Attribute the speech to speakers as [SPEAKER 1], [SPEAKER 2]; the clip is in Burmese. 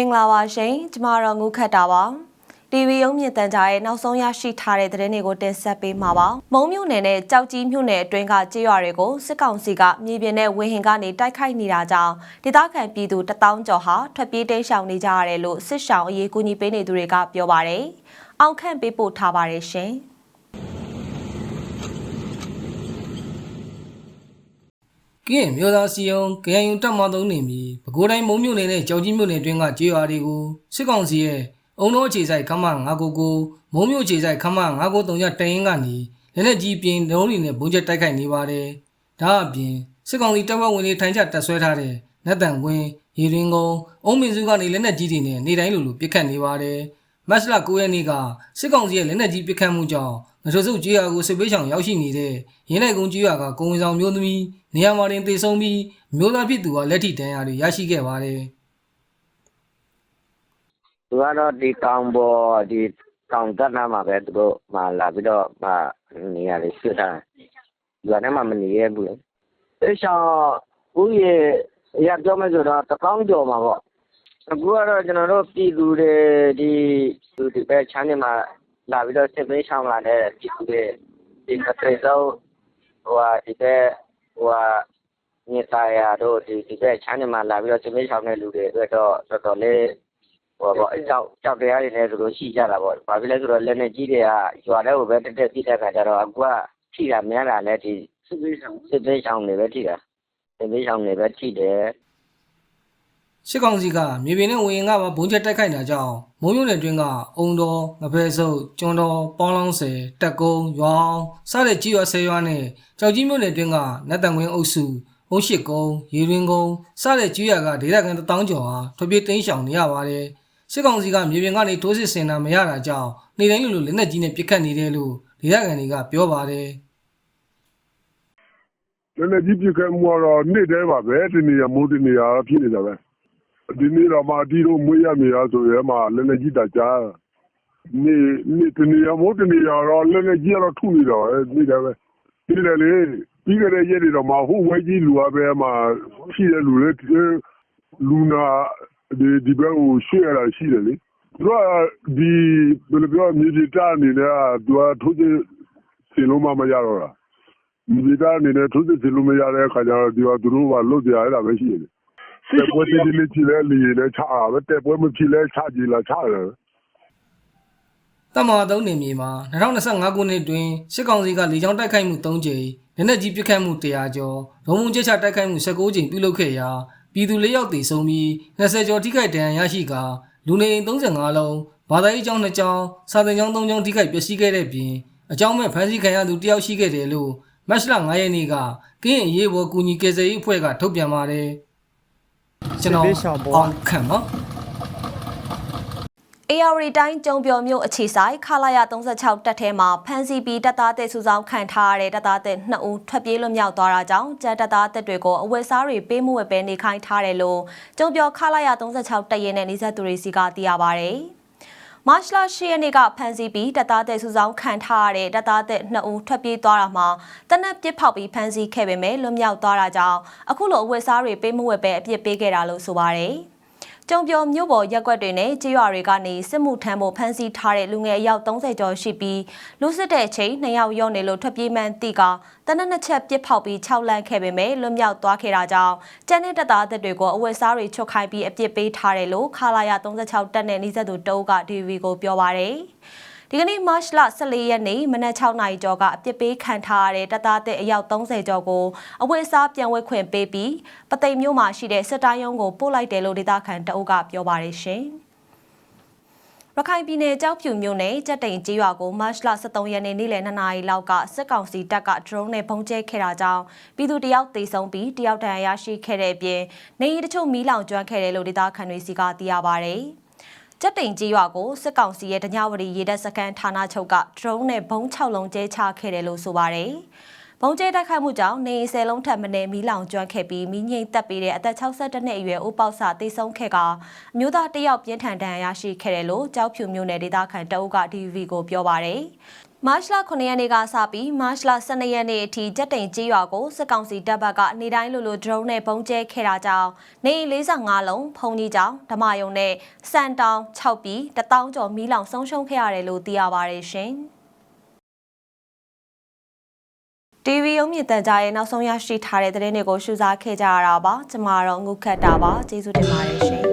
[SPEAKER 1] င်္ဂလာပါရှင်ကျမတော့ငုခတ်တာပါ TV ရုံးမြင့်တန်ကြားရဲ့နောက်ဆုံးရရှိထားတဲ့သတင်းတွေကိုတင်ဆက်ပေးမှာပါမုံမြို့နယ်နဲ့ကြောက်ကြီးမြို့နယ်အတွင်းကကြေးရွာတွေကိုစစ်ကောင်စီကမြေပြင်နဲ့ဝင်းဟင်ကနေတိုက်ခိုက်နေတာကြောင့်ဒေသခံပြည်သူတထောင်ကျော်ဟာထွက်ပြေးတိမ်းရှောင်နေကြရတယ်လို့စစ်ရှောင်အရေးကူညီပေးနေသူတွေကပြောပါတယ်အောင်ခန့်ပေးပို့ထားပါတယ်ရှင်
[SPEAKER 2] ကင်းမြို့သားစီယုံကရန်ယူတက်မသုံးနေပြီပဲခူးတိုင်းမုံမြို့နယ်နဲ့ကြောင်ကြီးမြို့နယ်တွင်းကကြေးရွာတွေကိုစစ်ကောင်စီရဲ့အုံတော်အခြေဆိုင်ခမ999မုံမြို့အခြေဆိုင်ခမ993ရတရင်ကနေလက်နက်ကြီးပြင်းဒရုန်းတွေနဲ့ဘုံကျက်တိုက်ခိုက်နေပါတယ်ဒါအပြင်စစ်ကောင်စီတပ်ဖွဲ့ဝင်တွေထိုင်ချတပ်ဆွဲထားတဲ့နတ်တန်ကွင်းရေရင်းကုန်းအုံးမင်းစုကနေလက်နက်ကြီးတွေနဲ့နေတိုင်းလိုလိုပစ်ခတ်နေပါတယ်မတ်လ9ရက်နေ့ကစစ်ကောင်စီရဲ့လက်နက်ကြီးပစ်ခတ်မှုကြောင့် ငထိုစုကြေးရွာကိုစစ်ပေးဆောင်ရောက်ရှိနေတဲ့ရင်းနိုင်ကုန်းကြေးရွာကကုံဝင်ဆောင်မျိုးသမီးနေရာမှာတင်တေဆုံးပြီးမျိုးသားဖြစ်သူကလက်ထိတန်းရာတွေရရှိခဲ့ပါတယ်
[SPEAKER 3] သူကတော့ဒီတောင်ပေါ်ဒီတောင်တက်နာမှာပဲသူတို့မှလာပြီးတော့မှနေရာလေးဆွတာရွာထဲမှာမနေရဘူးလေအဲဆောင်ဦးရေအရာပြောမယ်ဆိုတော့တကောင်းကျော်မှာပေါ့အခုကတော့ကျွန်တော်တို့ပြည်သူတွေဒီသူဒီပဲချမ်းနေမှာ လာပြီးတော့စစ်ပေးဆောင်လာတဲ့ပြည်သူတွေဒီကတိတော့ဟိုဟာဒီပဲဟိုဟာမြေသားရတို့ဒီဒီပဲချမ်းနေမှာလာပြီးတော့စစ်ပေးဆောင်တဲ့လူတွေအတွက်တော့တော်တော်လေးဟိုပေါ့အကြောက်ကြောက်တရားတွေလည်းသူတို့ရှိကြတာပေါ့။ဘာဖြစ်လဲဆိုတော့လက်နဲ့ကြီးတွေကရွာထဲကိုပဲတက်တက်ပြီးတဲ့ခါကျတော့အကူကထိတာများတာလည်းဒီစစ်ပေးဆောင်စစ်ပေးဆောင်တွေပဲထိတာစစ်ပေးဆောင်တွေပဲထိတယ်
[SPEAKER 2] စစ်ကောင်စီကမြေပြင်နဲ့ဝရင်ကပါဘုံချက်တိုက်ခိုက်တာကြောင့်မုံမြို့နယ်တွင်းကအုံတော်ငဖဲဆုပ်ကျွန်းတော်ပေါင်းလောင်းဆယ်တက်ကုန်းရွာအောင်စတဲ့ကြီးရွာဆယ်ရွာနဲ့ကြောက်ကြီးမြို့နယ်တွင်းကနတ်တန်ကွင်းအုပ်စုအုံးရှိကုန်းရေရင်းကုန်းစတဲ့ကြီးရွာကဒေသခံတထောင်ကျော်ဟာထွက်ပြေးတိမ်းရှောင်နေရပါတယ်စစ်ကောင်စီကမြေပြင်ကနေထိုးစစ်ဆင်တာမရတာကြောင့်နေတိုင်းလိုလိုလက်နက်ကြီးနဲ့ပစ်ခတ်နေတယ်လို့ဒေသခံတွေကပြောပါတယ်
[SPEAKER 4] လည်းလည်းကြီးပြစ်ခဲ့မှုကတော့နေ့တည်းပါပဲဒီနေရာမိုးဒီနေရာဖြစ်နေတာပဲ ဒီနေ့တော့မှအတီတို့မွေးရမြေရဆိုရဲမှာလည်းလည်းကြီးတာကြားနေ့နေ့ဒီနေရာမိုးဒီနေရာတော့လည်းလည်းကြီးကတော့ထုနေတော့နေ့တည်းပဲဒီလေလေပြီးကြတဲ့ရက်တွေတော့မှဟိုဝဲကြီးလူအပဲမှာရှိတဲ့လူတွေလူနာဒီဒီဘက်ကိုရှေ့ရတာရှိတယ်လေသူကဒီဘယ်လိုပြောမြေကြီးတာအနေနဲ့သူကထိုးချစီလုံးမမရတော့တာဒီကအနေနဲ့သူစစ်လို့မရတဲ့အခါကျတော့ဒီကသူတို့ကလွတ်ပြရတာပဲရှိတယ်။ တက်ပွဲတည်းလေးချီလဲလီနဲ့ချတာပဲတက်ပွဲမဖြစ်လဲချကြည့်လားချတယ်
[SPEAKER 2] တမဟာသုံးနေမြေမှာ2025ခုနှစ်တွင်စစ်ကောင်စီကလေကြောင်းတိုက်ခိုက်မှု3ကြိမ်လက်နက်ကြီးပစ်ခတ်မှု100ကျော်ဒုံမုံကျချတိုက်ခိုက်မှု19ကြိမ်ပြုလုပ်ခဲ့ရာပြည်သူ၄ယောက်သေဆုံးပြီး20ကျော်ထိခိုက်ဒဏ်ရာရရှိကာလူနေအိမ်35လုံးဘာသာရေးကျောင်း2ကျောင်းစာသင်ကျောင်း3ကျောင်းထိခိုက်ပျက်စီးခဲ့တဲ့ပြင်အကြောင်းမဲ့ဖမ်းဆီးခံရသူတယောက်ရှိခဲ့တယ်လို့မတ်လ9ရက်နေ့ကကင်းအရေးပေါ်ကူညီကယ်ဆယ်ရေးအဖွဲ့ကထုတ်ပြန်ပါတယ် ကျွန်တော်အောင်ခံပါ
[SPEAKER 1] AR တိုင်းကျုံပြော်မြို့အခြေဆိုင်ခလာရ36တပ်ထဲမှာဖမ်းဆီးပြီးတပ်သားတဲ့စုဆောင်ခံထားရတဲ့တပ်သားတဲ့2ဦးထွက်ပြေးလွတ်မြောက်သွားတာကြောင့်ကျန်တပ်သားတဲ့တွေကိုအဝတ်စားတွေပေးမှုဝယ်ပဲနေခိုင်းထားတယ်လို့ကျုံပြော်ခလာရ36တပ်ရင်းနဲ့နေဆက်သူတွေစီကသိရပါဗျ။ မတ်လ10ရက်နေ့ကဖမ်းဆီးပြီးတပ်သားတဲ့စုဆောင်ခံထားရတဲ့တပ်သားတဲ့2ဦးထွက်ပြေးသွားတာမှာတနက်ပစ်ဖောက်ပြီးဖမ်းဆီးခဲ့ပေမဲ့လွတ်မြောက်သွားတာကြောင့်အခုလိုအဝတ်စားတွေပေးမှုဝယ်ပဲအပြစ်ပေးခဲ့တာလို့ဆိုပါတယ်။ ကျုံပြော်မြို့ပေါ်ရက်ကွက်တွေနဲ့ကြေးရွာတွေကနေစစ်မှုထမ်းဖို့ဖမ်းဆီးထားတဲ့လူငယ်အယောက်30ကျော်ရှိပြီးလူစစ်တဲ့အချိန်2ယောက်ရောက်နေလို့ထွက်ပြေးမှန်းသိကတနက်နှစ်ချက်ပစ်ဖောက်ပြီး6လန့်ခဲ့ပေမဲ့လွတ်မြောက်သွားခဲ့တာကြောင့်ကျန်တဲ့တပ်သားသက်တွေကိုအဝတ်စားတွေချွတ်ခိုင်းပြီးအပြစ်ပေးထားတယ်လို့ခလာရ36တပ်နဲ့နှိစက်သူတအုပ်က DVB ကိုပြောပါရယ် ဒီကနေ့မတ်လ14ရက်နေ့မနက်6နာရီကျော်ကအပြစ်ပေးခံထားရတဲ့တပ်သားတဲ့အယောက်30ကျော်ကိုအဝတ်အစားပြန်ဝတ်ခွင့်ပေးပြီးပသိမ်မြို့မှာရှိတဲ့စစ်တိုင်းရုံးကိုပို့လိုက်တယ်လို့ဒေသခံတအုပ်ကပြောပါရရှင်။ရခိုင်ပြည်နယ်ကြောက်ဖြူမြို့နယ်ကြက်တိန်ကြီးရွာကိုမတ်လ23ရက်နေ့နေ့လယ်2နာရီလောက်ကစစ်ကောင်စီတပ်က drone နဲ့ပုံကျဲခဲ့တာကြောင့်ပြည်သူတယောက်သေဆုံးပြီးတယောက်ဒဏ်ရာရရှိခဲ့တဲ့အပြင်နေရီတချို့မီးလောင်ကျွမ်းခဲ့တယ်လို့ဒေသခံတွေစီကသိရပါဗျ။ ကြက်တိန်ကြီးရွာကိုစစ်ကောင်စီရဲ့တညဝရီရေတပ်စခန်းဌာနချုပ်က drone နဲ့ဘုံ6လုံးကျဲချခဲ့တယ်လို့ဆိုပါတယ်။ ဘုံကျဲတိုက်ခိုက်မှုကြောင့်နေ10လုံးထပ်မံမီးလောင်ကျွမ်းခဲ့ပြီးမိငိမ့်တက်ပြီးတဲ့အသက်62နှစ်အရွယ်ဦးပေါက်စာတေဆုံးခဲ့ကအမျိုးသားတယောက်ပြင်းထန်ဒဏ်ရာရရှိခဲ့တယ်လို့ကြောက်ဖြူမျိုးနယ်ဒေသခံတအုပ်က DVB ကိုပြောပါတယ်။မတ်လ9ရက်နေ့ကစပြီးမတ်လ12ရက်နေ့အထိကြက်တိန်ကြီးရွာကိုစစ်ကောင်စီတပ်ဘက်ကနေတိုင်းလိုလိုဒရုန်းနဲ့ပုံကျဲခဲ့တာကြောင့်နေအိမ်45လုံးဖုန်ကြီးကြောင်ဓမ္မယုံနဲ့စံတောင်6ပြီး1000ကျော်မီးလောင်ဆုံးရှုံးခဲ့ရတယ်လို့သိရပါတယ်ရှင်။ TV ရုံးမြင့်တန်ကြားရဲ့နောက်ဆုံးရရှိထားတဲ့သတင်းတွေကိုရှုစားခဲ့ကြရတာပါ။ကျွန်မတော့ငုခတ်တာပါ။ကျေးဇူးတင်ပါတယ်ရှင်။